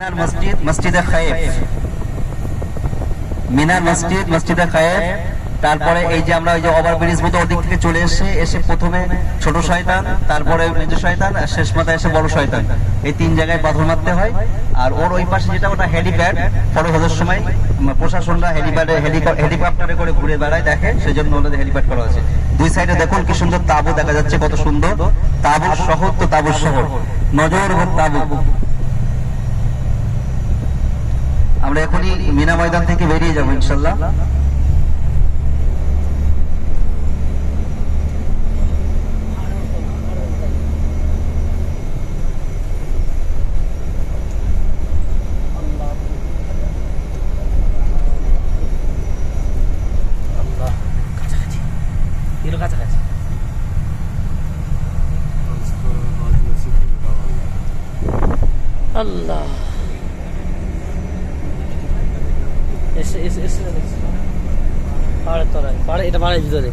মিনার মসজিদ, মসজিদে খায়েফ মিনার মসজিদ, মসজিদে খায়েফ তারপরে এই যে আমরা ওই যে ওভার ব্রিজ মতো ওদিক থেকে চলে এসে এসে প্রথমে ছোট শয়তান, তারপরে মেজ শয়তান, আর শেষ মাথায় এসে বড় শয়তান। এই তিন জায়গায় পাথর মারতে হয়। আর ওর ওই পাশে যেটা ওটা হেলিপ্যাড ফলো হওয়ার সময় প্রশাসনরা হেলিপ্যাডে হেলিকপ্টারে করে ঘুরে বেড়ায়, দেখে, সেজন্য ওনাদের হেলিপ্যাড করা আছে দুই সাইডে দেখুন কি সুন্দর তাবু দেখা যাচ্ছে, কত সুন্দর। তাবুর শহর তো তাবুর শহর। নজর তাবু। আমরা এখনই মিনা ময়দান থেকে বেরিয়ে যাব ইনশাল্লাহ। আল্লাহ। এসে এসে এসে। পাহাড়ের তলায় পাহাড়ে এটা পাহাড়ের ভিতরে